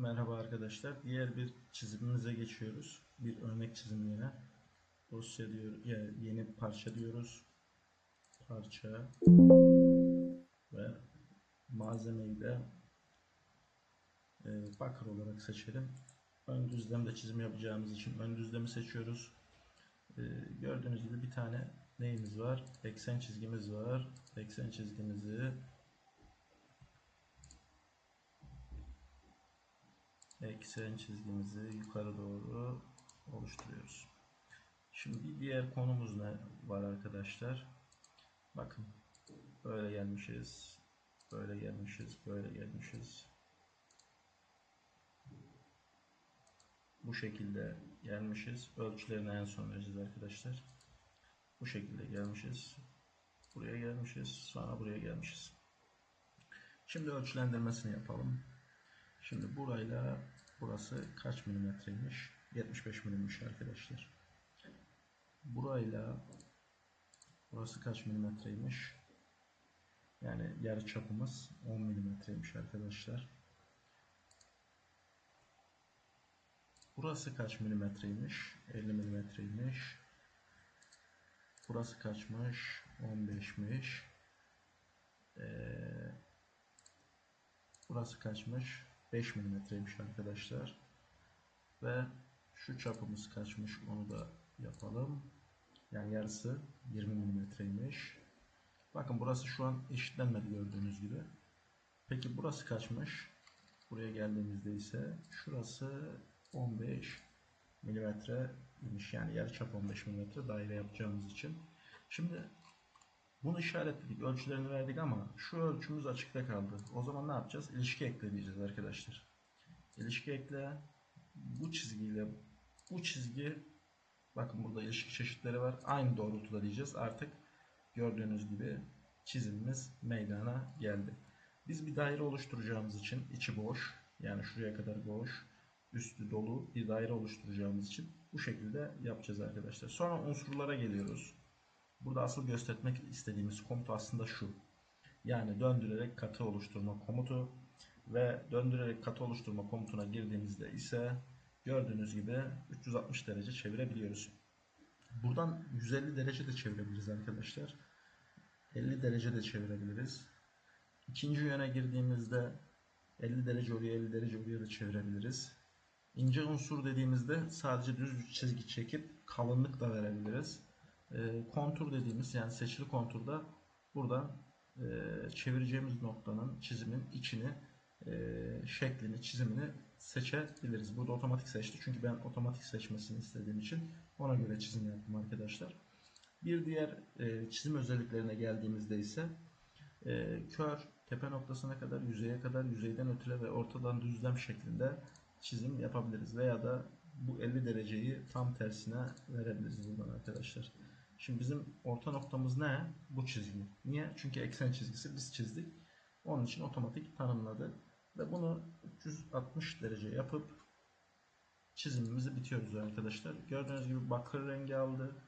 Merhaba arkadaşlar. Diğer bir çizimimize geçiyoruz. Bir örnek çizim yine. Dosya diyor, ya yeni parça diyoruz. Parça ve malzemeyi de e, bakır olarak seçelim. Ön düzlemde çizim yapacağımız için ön düzlemi seçiyoruz. E, gördüğünüz gibi bir tane neyimiz var? Eksen çizgimiz var. Eksen çizgimizi eksen çizgimizi yukarı doğru oluşturuyoruz. Şimdi bir diğer konumuz ne var arkadaşlar? Bakın böyle gelmişiz. Böyle gelmişiz. Böyle gelmişiz. Bu şekilde gelmişiz. Ölçülerini en son vereceğiz arkadaşlar. Bu şekilde gelmişiz. Buraya gelmişiz. Sonra buraya gelmişiz. Şimdi ölçülendirmesini yapalım. Şimdi burayla burası kaç milimetreymiş? 75 milimmiş arkadaşlar. Burayla burası kaç milimetreymiş? Yani yarı çapımız 10 milimetreymiş arkadaşlar. Burası kaç milimetreymiş? 50 milimetreymiş. Burası kaçmış? 15'miş. Ee, burası kaçmış? 5 milimetreymiş arkadaşlar. Ve şu çapımız kaçmış onu da yapalım. Yani yarısı 20 milimetreymiş. Bakın burası şu an eşitlenmedi gördüğünüz gibi. Peki burası kaçmış? Buraya geldiğimizde ise şurası 15 milimetre imiş. Yani yarıçap 15 milimetre daire yapacağımız için. Şimdi bunu işaretledik, ölçülerini verdik ama şu ölçümüz açıkta kaldı. O zaman ne yapacağız? İlişki ekle diyeceğiz arkadaşlar. İlişki ekle bu çizgiyle bu çizgi bakın burada ilişki çeşitleri var. Aynı doğrultuda diyeceğiz. Artık gördüğünüz gibi çizimimiz meydana geldi. Biz bir daire oluşturacağımız için içi boş yani şuraya kadar boş üstü dolu bir daire oluşturacağımız için bu şekilde yapacağız arkadaşlar. Sonra unsurlara geliyoruz. Burada asıl göstermek istediğimiz komut aslında şu. Yani döndürerek katı oluşturma komutu ve döndürerek katı oluşturma komutuna girdiğimizde ise gördüğünüz gibi 360 derece çevirebiliyoruz. Buradan 150 derece de çevirebiliriz arkadaşlar. 50 derece de çevirebiliriz. İkinci yöne girdiğimizde 50 derece oraya 50 derece oraya da çevirebiliriz. İnce unsur dediğimizde sadece düz bir çizgi çekip kalınlık da verebiliriz. E, kontur dediğimiz yani seçili konturda buradan e, çevireceğimiz noktanın çizimin içini e, şeklini çizimini seçebiliriz. Burada otomatik seçti çünkü ben otomatik seçmesini istediğim için ona göre çizim yaptım arkadaşlar. Bir diğer e, çizim özelliklerine geldiğimizde ise kör tepe noktasına kadar yüzeye kadar yüzeyden ötüre ve ortadan düzlem şeklinde çizim yapabiliriz veya da bu 50 dereceyi tam tersine verebiliriz buradan arkadaşlar. Şimdi bizim orta noktamız ne? Bu çizgi. Niye? Çünkü eksen çizgisi biz çizdik. Onun için otomatik tanımladı. Ve bunu 360 derece yapıp çizimimizi bitiyoruz arkadaşlar. Gördüğünüz gibi bakır rengi aldı.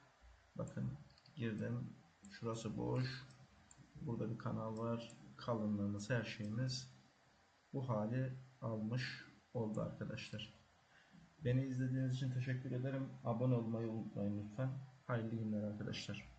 Bakın girdim. Şurası boş. Burada bir kanal var. Kalınlığımız her şeyimiz bu hali almış oldu arkadaşlar. Beni izlediğiniz için teşekkür ederim. Abone olmayı unutmayın lütfen. Hayırlı günler arkadaşlar.